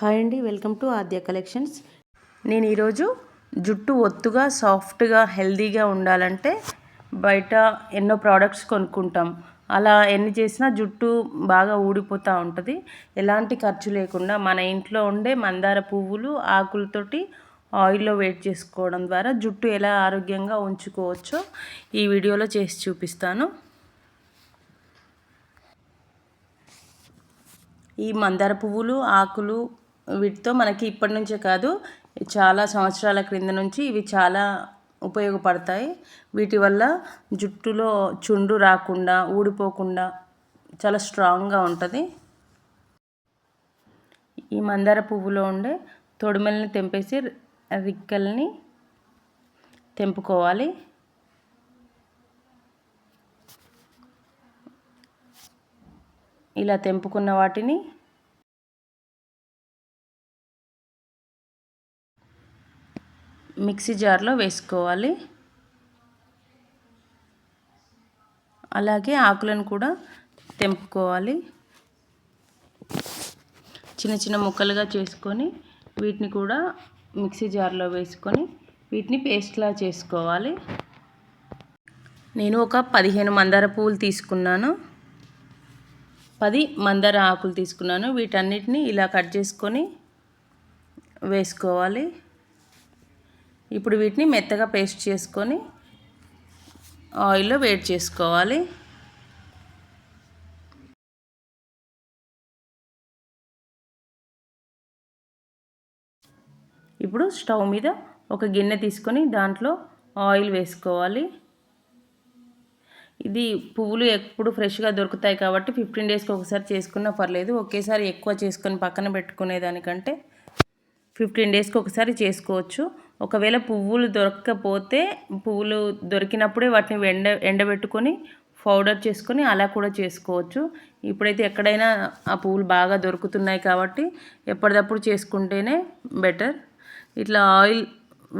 Hi అండి welcome to Aadya collections. నేను ఈరోజు జుట్టు ఒత్తుగా సాఫ్ట్గా హెల్దీగా ఉండాలంటే బయట ఎన్నో ప్రోడక్ట్స్ కొనుక్కుంటాం. అలా ఎన్ని చేసినా జుట్టు బాగా ఊడిపోతూ ఉంటుంది. ఎలాంటి ఖర్చు లేకుండా మన ఇంట్లో ఉండే మందార పువ్వులు ఆకులతోటి ఆయిల్లో వేట్ చేసుకోవడం ద్వారా జుట్టు ఎలా ఆరోగ్యంగా ఉంచుకోవచ్చో ఈ వీడియోలో చేసి చూపిస్తాను. ఈ మందార పువ్వులు ఆకులు వీటితో మనకి ఇప్పటి నుంచే కాదు చాలా సంవత్సరాల క్రింద నుంచి ఇవి చాలా ఉపయోగపడతాయి. వీటి వల్ల జుట్టులో చుండు రాకుండా ఊడిపోకుండా చాలా స్ట్రాంగ్గా ఉంటుంది. ఈ మందార పువ్వులో ఉండే తొడిమల్ని తెంపేసి రిక్కల్ని తెంపుకోవాలి. ఇలా తెంపుకున్న వాటిని మిక్సీ జార్లో వేసుకోవాలి. అలాగే ఆకులను కూడా తెంపుకోవాలి. చిన్న చిన్న ముక్కలుగా చేసుకొని వీటిని కూడా మిక్సీ జార్లో వేసుకొని వీటిని పేస్ట్లా చేసుకోవాలి. నేను ఒక పదిహేను మందార పువ్వులు తీసుకున్నాను. పది మందార ఆకులు తీసుకున్నాను. వీటన్నిటిని ఇలా కట్ చేసుకొని వేసుకోవాలి. ఇప్పుడు వీటిని మెత్తగా పేస్ట్ చేసుకొని ఆయిల్లో వేడి చేసుకోవాలి. ఇప్పుడు స్టవ్ మీద ఒక గిన్నె తీసుకొని దాంట్లో ఆయిల్ వేసుకోవాలి. ఇది పువ్వులు ఎప్పుడు ఫ్రెష్గా దొరుకుతాయి కాబట్టి ఫిఫ్టీన్ డేస్కి ఒకసారి చేసుకున్నా పర్లేదు. ఒకేసారి ఎక్కువ చేసుకొని పక్కన పెట్టుకునేదానికంటే ఫిఫ్టీన్ డేస్కి ఒకసారి చేసుకోవచ్చు. ఒకవేళ పువ్వులు దొరకకపోతే పువ్వులు దొరికినప్పుడే వాటిని ఎండ ఎండబెట్టుకొని పౌడర్ చేసుకొని అలా కూడా చేసుకోవచ్చు. ఇప్పుడైతే ఎక్కడైనా ఆ పువ్వులు బాగా దొరుకుతున్నాయి కాబట్టి ఎప్పటికప్పుడు చేసుకుంటేనే బెటర్. ఇట్లా ఆయిల్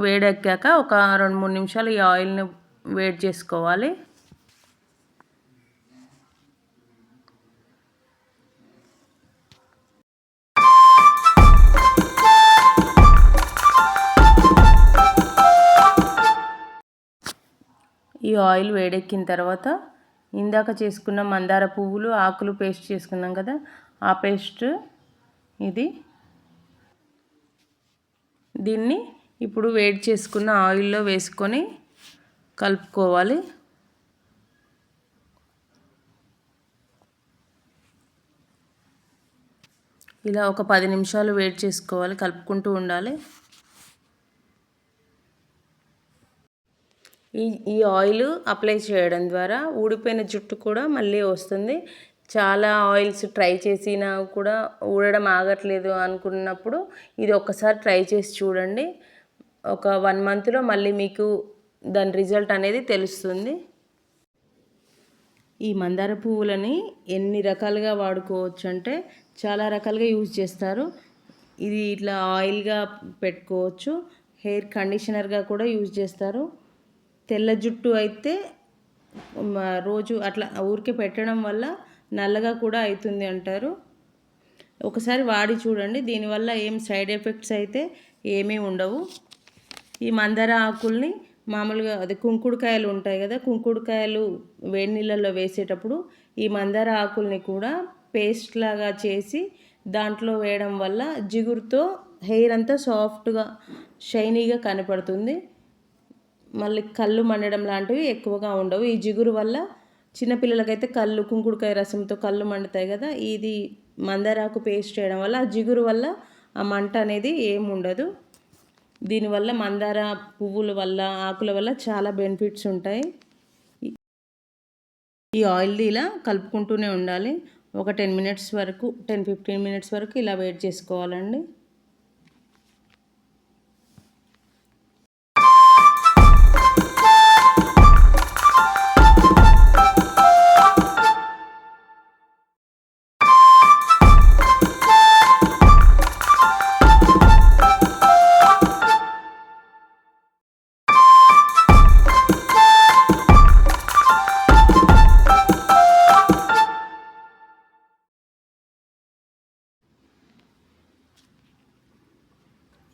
వేడెక్కాక ఒక రెండు మూడు నిమిషాలు ఈ ఆయిల్ని వేడి చేసుకోవాలి. ఈ ఆయిల్ వేడెక్కిన తర్వాత ఇందాక చేసుకున్న మందార పువ్వులు ఆకులు పేస్ట్ చేసుకున్నాం కదా ఆ పేస్ట్ ఇది. దీన్ని ఇప్పుడు వేడి చేసుకున్న ఆయిల్లో వేసుకొని కలుపుకోవాలి. ఇలా ఒక పది నిమిషాలు వేడి చేసుకోవాలి కలుపుకుంటూ ఉండాలి. ఈ ఈ ఆయిల్ అప్లై చేయడం ద్వారా ఊడిపోయిన జుట్టు కూడా మళ్ళీ వస్తుంది. చాలా ఆయిల్స్ ట్రై చేసినా కూడా ఊడడం ఆగట్లేదు అనుకున్నప్పుడు ఇది ఒక్కసారి ట్రై చేసి చూడండి. ఒక వన్ మంత్లో మళ్ళీ మీకు దాని రిజల్ట్ అనేది తెలుస్తుంది. ఈ మందార పువ్వులని ఎన్ని రకాలుగా వాడుకోవచ్చు అంటే చాలా రకాలుగా యూజ్ చేస్తారు. ఇది ఇట్లా ఆయిల్గా పెట్టుకోవచ్చు. హెయిర్ కండిషనర్గా కూడా యూజ్ చేస్తారు. తెల్ల జుట్టు అయితే రోజు అట్లా ఊరికే పెట్టడం వల్ల నల్లగా కూడా అవుతుంది అంటారు. ఒకసారి వాడి చూడండి. దీనివల్ల ఏం సైడ్ ఎఫెక్ట్స్ అయితే ఏమీ ఉండవు. ఈ మందార ఆకుల్ని మామూలుగా అది కుంకుడుకాయలు ఉంటాయి కదా కుంకుడుకాయలు వేడి నీళ్ళల్లో వేసేటప్పుడు ఈ మందార ఆకుల్ని కూడా పేస్ట్ లాగా చేసి దాంట్లో వేయడం వల్ల జిగురుతో హెయిర్ అంతా సాఫ్ట్గా షైనీగా కనపడుతుంది. మళ్ళీ కళ్ళు మండడం లాంటివి ఎక్కువగా ఉండవు. ఈ జిగురు వల్ల చిన్నపిల్లలకైతే కళ్ళు కుంకుడుకాయ రసంతో కళ్ళు మండుతాయి కదా. ఇది మందారాకు పేస్ట్ చేయడం వల్ల ఆ జిగురు వల్ల ఆ మంట అనేది ఏముండదు దీనివల్ల మందార పువ్వుల వల్ల ఆకుల వల్ల చాలా బెనిఫిట్స్ ఉంటాయి. ఈ ఆయిల్ది ఇలా కలుపుకుంటూనే ఉండాలి. ఒక టెన్ మినిట్స్ వరకు టెన్ ఫిఫ్టీన్ మినిట్స్ వరకు ఇలా వెయిట్ చేసుకోవాలండి.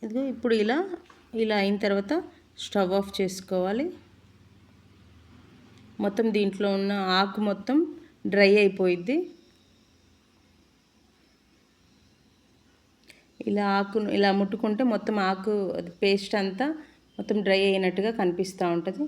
ఇదిగో ఇప్పుడు ఇలా ఇలా అయిన తర్వాత స్టవ్ ఆఫ్ చేసుకోవాలి. మొత్తం దీంట్లో ఉన్న ఆకు మొత్తం డ్రై అయిపోయిద్ది. ఇలా ఆకును ఇలా ముట్టుకుంటే మొత్తం ఆకు అది పేస్ట్ అంతా మొత్తం డ్రై అయినట్టుగా కనిపిస్తూ ఉంటుంది.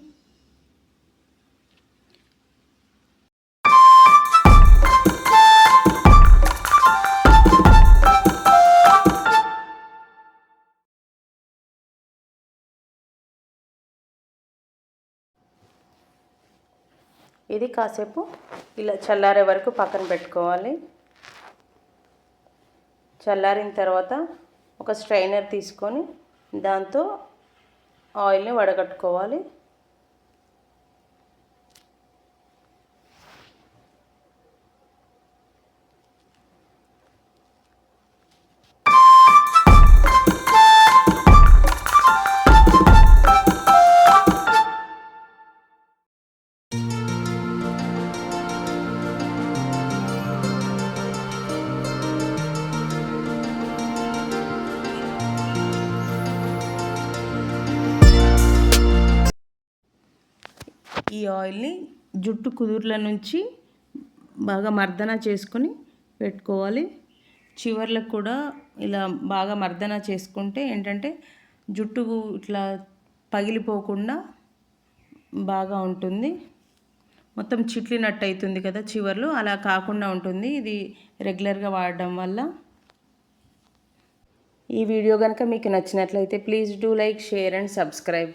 ఇది కాసేపు ఇలా చల్లారే వరకు పక్కన పెట్టుకోవాలి. చల్లారిన తర్వాత ఒక స్ట్రైనర్ తీసుకొని దాంతో ఆయిల్ని వడగట్టుకోవాలి. ఈ ఆయిల్ని జుట్టు కుదుర్ల నుంచి బాగా మర్దన చేసుకొని పెట్టుకోవాలి. చివర్లకు కూడా ఇలా బాగా మర్దన చేసుకుంటే ఏంటంటే జుట్టు ఇట్లా పగిలిపోకుండా బాగా ఉంటుంది. మొత్తం చిట్లినట్టు అవుతుంది కదా చివర్లు అలా కాకుండా ఉంటుంది. ఇది రెగ్యులర్గా వాడడం వల్ల. ఈ వీడియో కనుక మీకు నచ్చినట్లయితే please do like share and subscribe.